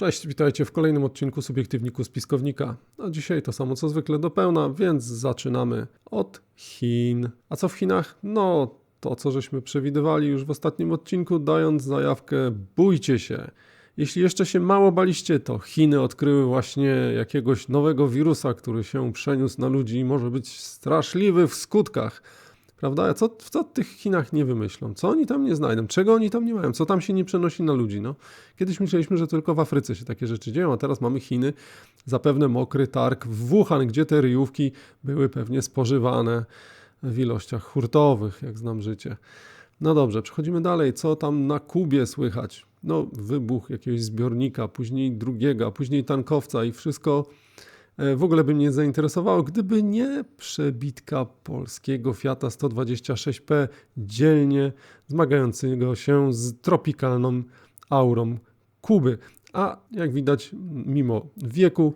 Cześć, witajcie w kolejnym odcinku Subiektywniku Spiskownika. A dzisiaj to samo co zwykle do pełna, więc zaczynamy od Chin. A co w Chinach? No, to co żeśmy przewidywali już w ostatnim odcinku, dając zajawkę bójcie się. Jeśli jeszcze się mało baliście, to Chiny odkryły właśnie jakiegoś nowego wirusa, który się przeniósł na ludzi i może być straszliwy w skutkach. Prawda? Co, co w tych Chinach nie wymyślą? Co oni tam nie znajdą? Czego oni tam nie mają? Co tam się nie przenosi na ludzi? No, kiedyś myśleliśmy, że tylko w Afryce się takie rzeczy dzieją, a teraz mamy Chiny, zapewne mokry targ w Wuhan, gdzie te ryjówki były pewnie spożywane w ilościach hurtowych, jak znam życie. No dobrze, przechodzimy dalej. Co tam na Kubie słychać? No, wybuch jakiegoś zbiornika, później drugiego, później tankowca i wszystko w ogóle by mnie zainteresowało, gdyby nie przebitka polskiego Fiata 126P dzielnie zmagającego się z tropikalną aurą Kuby. A jak widać, mimo wieku,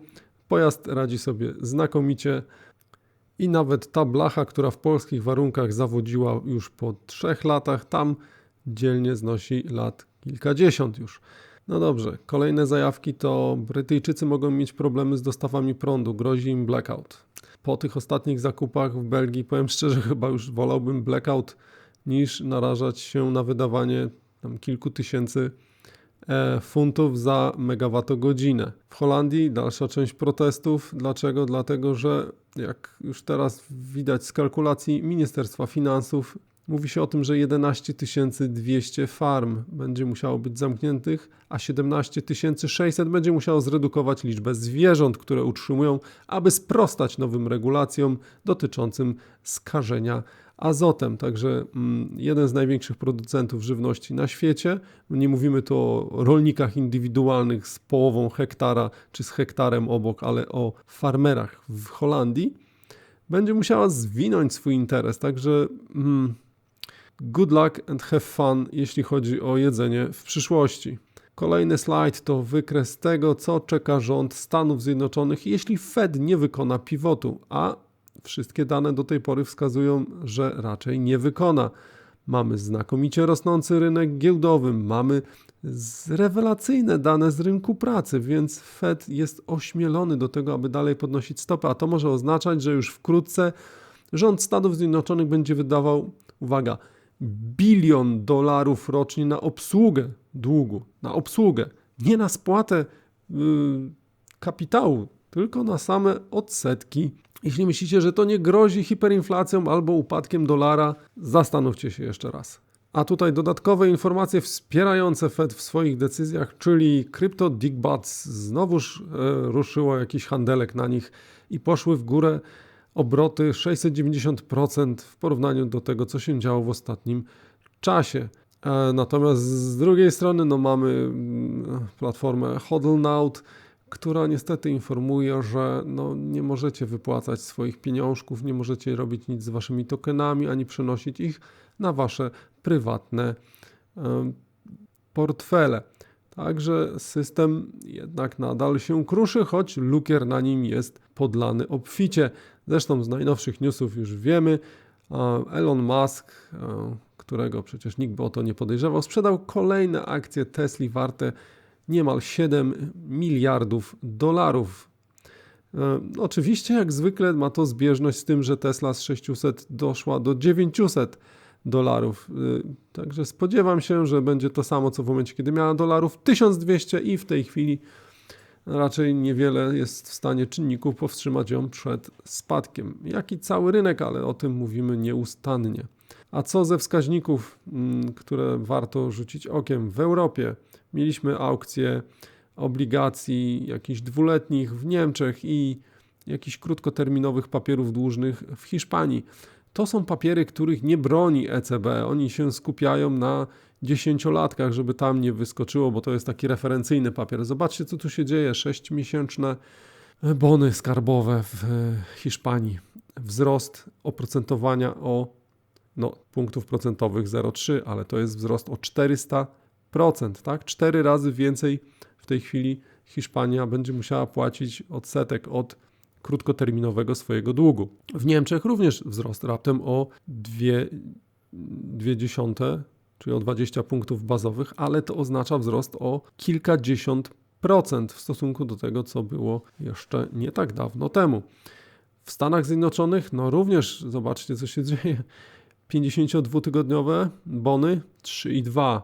pojazd radzi sobie znakomicie. I nawet ta blacha, która w polskich warunkach zawodziła już po trzech latach, tam dzielnie znosi lat kilkadziesiąt już. No dobrze, kolejne zajawki to Brytyjczycy mogą mieć problemy z dostawami prądu, grozi im blackout. Po tych ostatnich zakupach w Belgii, powiem szczerze, chyba już wolałbym blackout niż narażać się na wydawanie tam kilku tysięcy e, funtów za megawattogodzinę. W Holandii dalsza część protestów. Dlaczego? Dlatego, że jak już teraz widać z kalkulacji Ministerstwa Finansów, Mówi się o tym, że 11 200 farm będzie musiało być zamkniętych, a 17 600 będzie musiało zredukować liczbę zwierząt, które utrzymują, aby sprostać nowym regulacjom dotyczącym skażenia azotem. Także mm, jeden z największych producentów żywności na świecie, nie mówimy tu o rolnikach indywidualnych z połową hektara czy z hektarem obok, ale o farmerach w Holandii, będzie musiała zwinąć swój interes. Także. Mm, Good luck and have fun, jeśli chodzi o jedzenie w przyszłości. Kolejny slajd to wykres tego, co czeka rząd Stanów Zjednoczonych, jeśli Fed nie wykona pivotu, a wszystkie dane do tej pory wskazują, że raczej nie wykona. Mamy znakomicie rosnący rynek giełdowy, mamy rewelacyjne dane z rynku pracy, więc Fed jest ośmielony do tego, aby dalej podnosić stopy, a to może oznaczać, że już wkrótce rząd Stanów Zjednoczonych będzie wydawał, uwaga, bilion dolarów rocznie na obsługę długu, na obsługę, nie na spłatę yy, kapitału, tylko na same odsetki. Jeśli myślicie, że to nie grozi hiperinflacją albo upadkiem dolara, zastanówcie się jeszcze raz. A tutaj dodatkowe informacje wspierające Fed w swoich decyzjach, czyli krypto Digbats znowuż e, ruszyło jakiś handelek na nich i poszły w górę obroty 690% w porównaniu do tego, co się działo w ostatnim czasie. E, natomiast z drugiej strony no, mamy mm, platformę HODLNOW, która niestety informuje, że no, nie możecie wypłacać swoich pieniążków, nie możecie robić nic z waszymi tokenami, ani przenosić ich na wasze prywatne e, portfele. Także system jednak nadal się kruszy, choć lukier na nim jest podlany obficie. Zresztą z najnowszych newsów już wiemy, Elon Musk, którego przecież nikt by o to nie podejrzewał, sprzedał kolejne akcje Tesla warte niemal 7 miliardów dolarów. Oczywiście, jak zwykle, ma to zbieżność z tym, że Tesla z 600 doszła do 900 dolarów. Także spodziewam się, że będzie to samo, co w momencie, kiedy miała dolarów 1200 i w tej chwili raczej niewiele jest w stanie czynników powstrzymać ją przed spadkiem. Jak i cały rynek, ale o tym mówimy nieustannie. A co ze wskaźników, mm, które warto rzucić okiem? W Europie mieliśmy aukcje obligacji jakichś dwuletnich w Niemczech i jakichś krótkoterminowych papierów dłużnych w Hiszpanii. To są papiery, których nie broni ECB. Oni się skupiają na dziesięciolatkach, żeby tam nie wyskoczyło, bo to jest taki referencyjny papier. Zobaczcie, co tu się dzieje. Sześciomiesięczne bony skarbowe w Hiszpanii. Wzrost oprocentowania o no, punktów procentowych 0,3, ale to jest wzrost o 400%, tak? Cztery razy więcej w tej chwili Hiszpania będzie musiała płacić odsetek od krótkoterminowego swojego długu. W Niemczech również wzrost raptem o 0,2, czyli o 20 punktów bazowych, ale to oznacza wzrost o kilkadziesiąt w stosunku do tego, co było jeszcze nie tak dawno temu. W Stanach Zjednoczonych, no również zobaczcie, co się dzieje. 52-tygodniowe bony 3,2,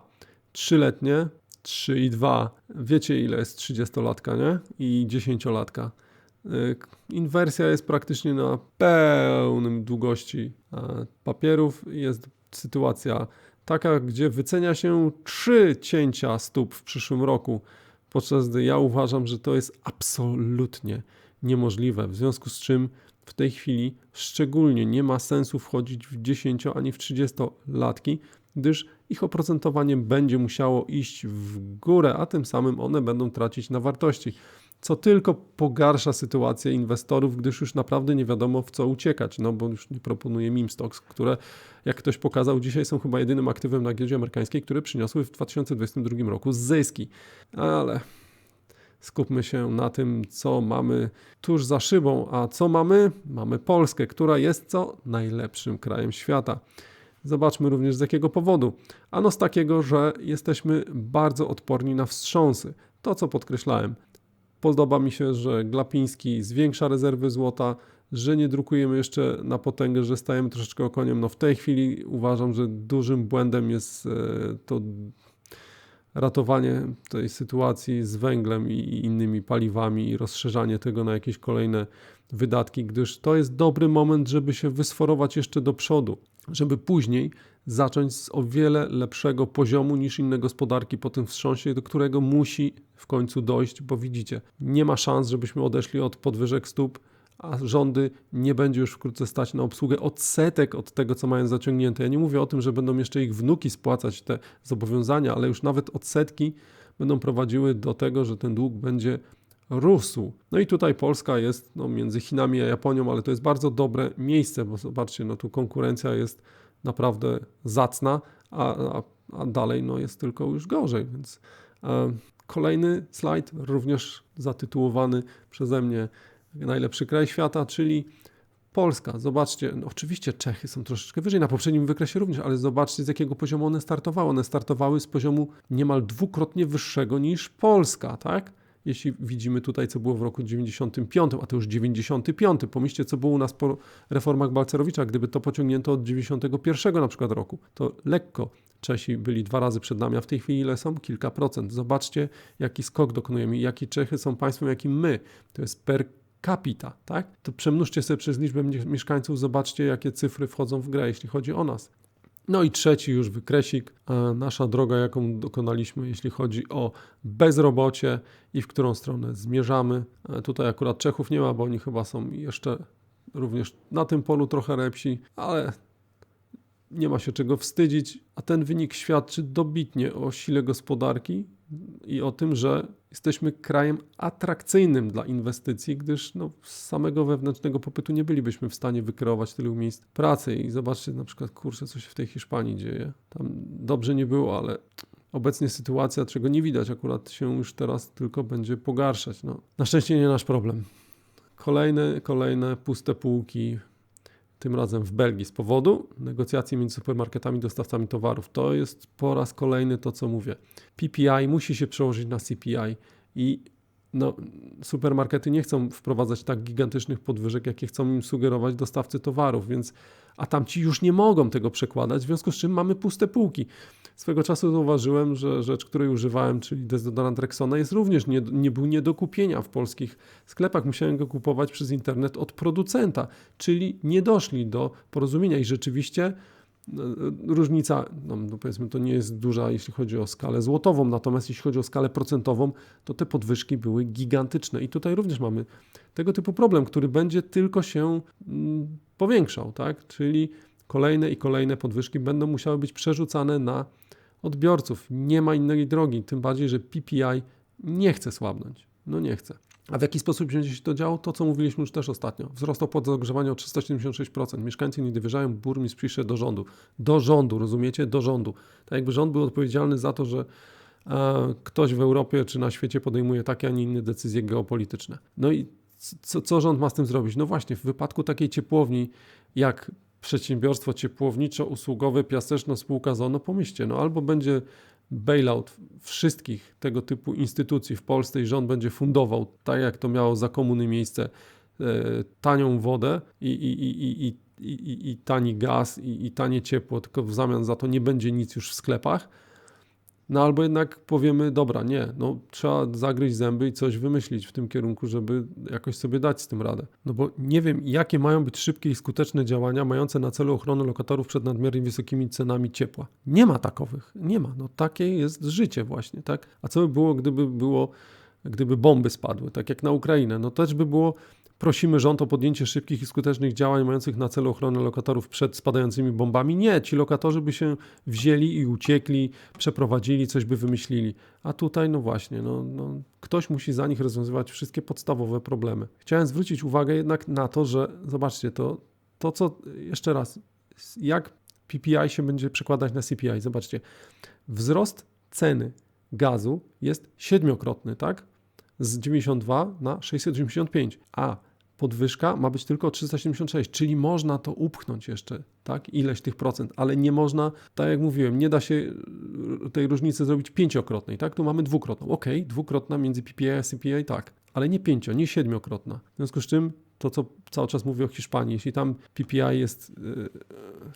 3-letnie 3,2. Wiecie, ile jest 30-latka, nie? I 10-latka. Y, Inwersja jest praktycznie na pełnym długości papierów. Jest sytuacja taka, gdzie wycenia się trzy cięcia stóp w przyszłym roku, podczas gdy ja uważam, że to jest absolutnie niemożliwe. W związku z czym w tej chwili szczególnie nie ma sensu wchodzić w 10 ani w 30 latki, gdyż ich oprocentowanie będzie musiało iść w górę, a tym samym one będą tracić na wartości co tylko pogarsza sytuację inwestorów, gdyż już naprawdę nie wiadomo w co uciekać, no bo już nie proponuję meme stocks, które jak ktoś pokazał dzisiaj są chyba jedynym aktywem na giełdzie amerykańskiej, które przyniosły w 2022 roku zyski. Ale skupmy się na tym, co mamy tuż za szybą, a co mamy? Mamy Polskę, która jest co najlepszym krajem świata. Zobaczmy również z jakiego powodu. Ano z takiego, że jesteśmy bardzo odporni na wstrząsy. To, co podkreślałem, Podoba mi się, że Glapiński zwiększa rezerwy złota, że nie drukujemy jeszcze na potęgę, że stajemy troszeczkę okoniem. No w tej chwili uważam, że dużym błędem jest e, to ratowanie tej sytuacji z węglem i innymi paliwami i rozszerzanie tego na jakieś kolejne wydatki, gdyż to jest dobry moment, żeby się wysforować jeszcze do przodu, żeby później zacząć z o wiele lepszego poziomu niż inne gospodarki po tym wstrząsie, do którego musi w końcu dojść, bo widzicie, nie ma szans, żebyśmy odeszli od podwyżek stóp, a rządy nie będzie już wkrótce stać na obsługę odsetek od tego, co mają zaciągnięte. Ja nie mówię o tym, że będą jeszcze ich wnuki spłacać te zobowiązania, ale już nawet odsetki będą prowadziły do tego, że ten dług będzie rósł. No i tutaj Polska jest no, między Chinami a Japonią, ale to jest bardzo dobre miejsce, bo zobaczcie, no tu konkurencja jest naprawdę zacna, a, a, a dalej no, jest tylko już gorzej, więc e, kolejny slajd, również zatytułowany przeze mnie najlepszy kraj świata, czyli Polska. Zobaczcie, no oczywiście Czechy są troszeczkę wyżej, na poprzednim wykresie również, ale zobaczcie z jakiego poziomu one startowały. One startowały z poziomu niemal dwukrotnie wyższego niż Polska, tak? Jeśli widzimy tutaj, co było w roku 95, a to już 95. Pomyślcie, co było u nas po reformach Balcerowicza, gdyby to pociągnięto od 91 na przykład roku, to lekko Czesi byli dwa razy przed nami, a w tej chwili ile są? Kilka procent. Zobaczcie, jaki skok dokonujemy i jaki Czechy są państwem, jakim my. To jest per capita, tak? To przemnóżcie sobie przez liczbę mieszkańców, zobaczcie, jakie cyfry wchodzą w grę, jeśli chodzi o nas. No i trzeci już wykresik, nasza droga, jaką dokonaliśmy, jeśli chodzi o bezrobocie i w którą stronę zmierzamy. Tutaj akurat Czechów nie ma, bo oni chyba są jeszcze również na tym polu trochę lepsi, ale nie ma się czego wstydzić, a ten wynik świadczy dobitnie o sile gospodarki i o tym, że jesteśmy krajem atrakcyjnym dla inwestycji, gdyż no, z samego wewnętrznego popytu nie bylibyśmy w stanie wykreować tylu miejsc pracy. I zobaczcie na przykład, kurczę, co się w tej Hiszpanii dzieje. Tam dobrze nie było, ale obecnie sytuacja, czego nie widać, akurat się już teraz tylko będzie pogarszać. No, na szczęście nie nasz problem. Kolejne, kolejne puste półki, tym razem w Belgii z powodu negocjacji między supermarketami dostawcami towarów. To jest po raz kolejny to, co mówię. PPI musi się przełożyć na CPI i no, supermarkety nie chcą wprowadzać tak gigantycznych podwyżek, jakie chcą im sugerować dostawcy towarów, więc a tamci już nie mogą tego przekładać, w związku z czym mamy puste półki. Swego czasu zauważyłem, że rzecz, której używałem, czyli dezodorant Rexona, jest również nie, nie był nie do kupienia w polskich sklepach. Musiałem go kupować przez internet od producenta, czyli nie doszli do porozumienia i rzeczywiście różnica, no, no powiedzmy, to nie jest duża, jeśli chodzi o skalę złotową, natomiast jeśli chodzi o skalę procentową, to te podwyżki były gigantyczne. I tutaj również mamy tego typu problem, który będzie tylko się mm, powiększał, tak? Czyli kolejne i kolejne podwyżki będą musiały być przerzucane na odbiorców. Nie ma innej drogi, tym bardziej, że PPI nie chce słabnąć. No nie chce. A w jaki sposób będzie się to działo? To, co mówiliśmy już też ostatnio. Wzrost opłat za ogrzewanie o 376%. Mieszkańcy nie dowierzają, burmistrz pisze do rządu. Do rządu, rozumiecie? Do rządu. Tak jakby rząd był odpowiedzialny za to, że e, ktoś w Europie czy na świecie podejmuje takie, a nie inne decyzje geopolityczne. No i co, co rząd ma z tym zrobić? No właśnie, w wypadku takiej ciepłowni jak przedsiębiorstwo ciepłowniczo-usługowe Piaseczno spółka ZOO, no pomyślcie, no albo będzie bailout wszystkich tego typu instytucji w Polsce i rząd będzie fundował, tak jak to miało za komuny miejsce, e, tanią wodę i, i, i, i, i, i, tani gaz i, i tanie ciepło, tylko w zamian za to nie będzie nic już w sklepach, no albo jednak powiemy, dobra, nie, no trzeba zagryźć zęby i coś wymyślić w tym kierunku, żeby jakoś sobie dać z tym radę. No bo nie wiem, jakie mają być szybkie i skuteczne działania mające na celu ochronę lokatorów przed nadmiernie wysokimi cenami ciepła. Nie ma takowych, nie ma. No takie jest życie właśnie, tak? A co by było, gdyby było, gdyby bomby spadły, tak jak na Ukrainę? No też by było prosimy rząd o podjęcie szybkich i skutecznych działań mających na celu ochronę lokatorów przed spadającymi bombami. Nie, ci lokatorzy by się wzięli i uciekli, przeprowadzili, coś by wymyślili. A tutaj, no właśnie, no, no, ktoś musi za nich rozwiązywać wszystkie podstawowe problemy. Chciałem zwrócić uwagę jednak na to, że zobaczcie, to, to co jeszcze raz, jak PPI się będzie przekładać na CPI. Zobaczcie, wzrost ceny gazu jest siedmiokrotny, tak? Z 92 na 685, a podwyżka ma być tylko 376, czyli można to upchnąć jeszcze, tak, ileś tych procent, ale nie można, tak jak mówiłem, nie da się e, tej różnicy zrobić pięciokrotnej, tak, tu mamy dwukrotną, ok, dwukrotna między PPI a CPI, tak, ale nie pięcio, nie siedmiokrotna, w związku z czym to, co cały czas mówię o Hiszpanii, jeśli tam PPI jest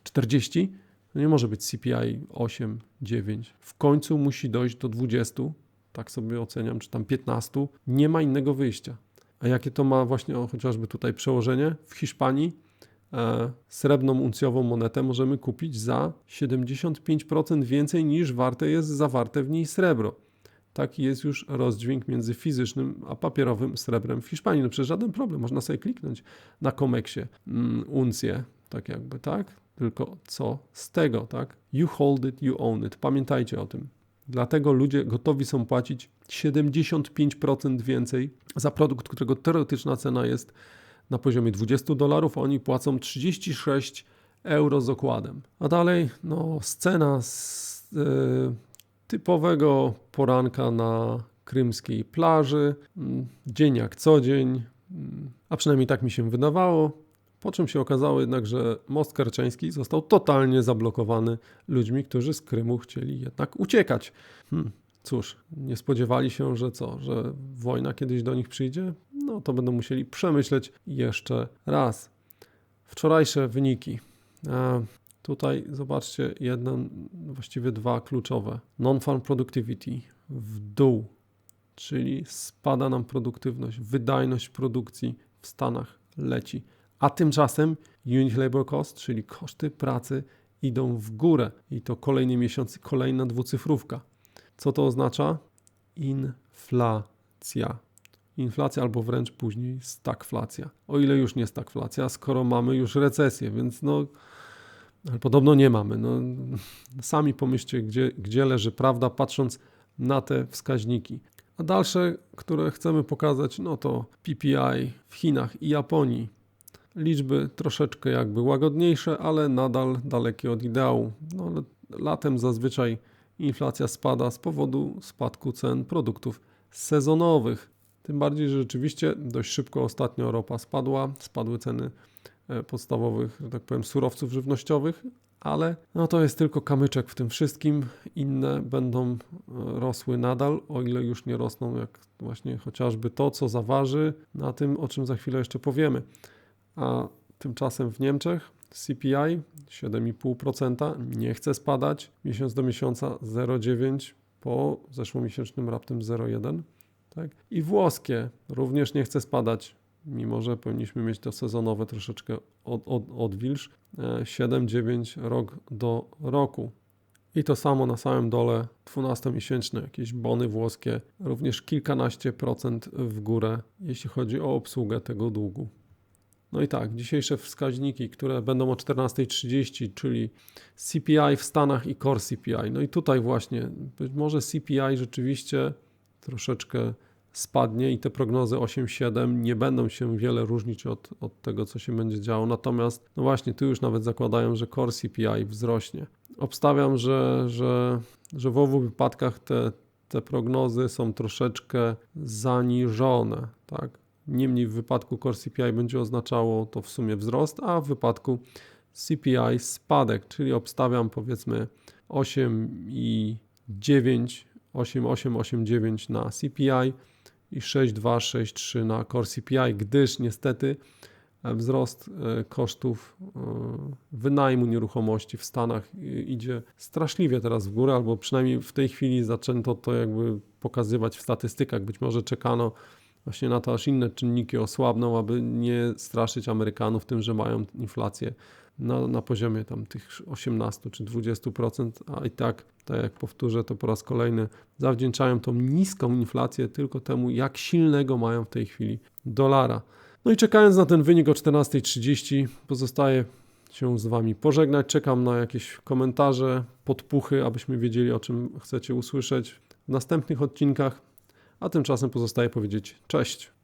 40, to nie może być CPI 8, 9, w końcu musi dojść do 20, tak sobie oceniam, czy tam 15, nie ma innego wyjścia. A jakie to ma właśnie o, chociażby tutaj przełożenie? W Hiszpanii e, srebrną uncjową monetę możemy kupić za 75% więcej niż warte jest zawarte w niej srebro. Taki jest już rozdźwięk między fizycznym a papierowym srebrem w Hiszpanii. No przecież żaden problem, można sobie kliknąć na komeksie mm, uncję, tak jakby, tak? Tylko co z tego, tak? You hold it, you own it. Pamiętajcie o tym. Dlatego ludzie gotowi są płacić 75% więcej za produkt, którego teoretyczna cena jest na poziomie 20 dolarów, a oni płacą 36 euro z okładem. A dalej, no, scena z y, typowego poranka na krymskiej plaży, y, dzień jak co dzień, y, a przynajmniej tak mi się wydawało. Po czym się okazało jednak, że most karczański został totalnie zablokowany ludźmi, którzy z Krymu chcieli jednak uciekać. Hmm, cóż, nie spodziewali się, że co, że wojna kiedyś do nich przyjdzie? No to będą musieli przemyśleć jeszcze raz. Wczorajsze wyniki. A tutaj zobaczcie jeden, właściwie dwa kluczowe. Non-farm productivity w dół, czyli spada nam produktywność, wydajność produkcji w Stanach leci a tymczasem unit labor cost, czyli koszty pracy, idą w górę i to kolejny miesiąc, kolejna dwucyfrówka. Co to oznacza? Inflacja. Inflacja albo wręcz później stagflacja. O ile już nie stagflacja, skoro mamy już recesję, więc no ale podobno nie mamy. No, sami pomyślcie, gdzie, gdzie leży prawda, patrząc na te wskaźniki. A dalsze, które chcemy pokazać, no to PPI w Chinach i Japonii Liczby troszeczkę jakby łagodniejsze, ale nadal dalekie od ideału. No, latem zazwyczaj inflacja spada z powodu spadku cen produktów sezonowych. Tym bardziej, że rzeczywiście dość szybko ostatnio ropa spadła, spadły ceny e, podstawowych, że tak powiem, surowców żywnościowych, ale no to jest tylko kamyczek w tym wszystkim. Inne będą e, rosły nadal, o ile już nie rosną, jak właśnie chociażby to, co zaważy na tym, o czym za chwilę jeszcze powiemy a tymczasem w Niemczech CPI 7,5% nie chce spadać, miesiąc do miesiąca 0,9 po zeszłomiesięcznym raptem 0,1. Tak? I włoskie również nie chce spadać, mimo że powinniśmy mieć to sezonowe troszeczkę od, od, odwilż, 7,9 rok do roku. I to samo na samym dole 12-miesięczne jakieś bony włoskie, również kilkanaście procent w górę, jeśli chodzi o obsługę tego długu. No i tak, dzisiejsze wskaźniki, które będą o 14.30, czyli CPI w Stanach i Core CPI. No i tutaj właśnie, być może CPI rzeczywiście troszeczkę spadnie i te prognozy 8-7 nie będą się wiele różnić od, od tego, co się będzie działo. Natomiast, no właśnie, tu już nawet zakładają, że Core CPI wzrośnie. Obstawiam, że, że, że w obu wypadkach te, te prognozy są troszeczkę zaniżone, tak? Niemniej w wypadku Core CPI będzie oznaczało to w sumie wzrost, a w wypadku CPI spadek, czyli obstawiam powiedzmy 8 i 9,8889 na CPI i 6,263 na Core CPI, gdyż niestety e, wzrost e, kosztów e, wynajmu nieruchomości w Stanach idzie straszliwie teraz w górę, albo przynajmniej w tej chwili zaczęto to jakby pokazywać w statystykach. Być może czekano właśnie na to, aż inne czynniki osłabną, aby nie straszyć Amerykanów tym, że mają inflację na, na poziomie tam tych 18 czy 20%, a i tak, tak jak powtórzę to po raz kolejny, zawdzięczają tą niską inflację tylko temu, jak silnego mają w tej chwili dolara. No i czekając na ten wynik o 14.30, pozostaje się z Wami pożegnać. Czekam na jakieś komentarze, podpuchy, abyśmy wiedzieli, o czym chcecie usłyszeć w następnych odcinkach. A tymczasem pozostaje powiedzieć cześć.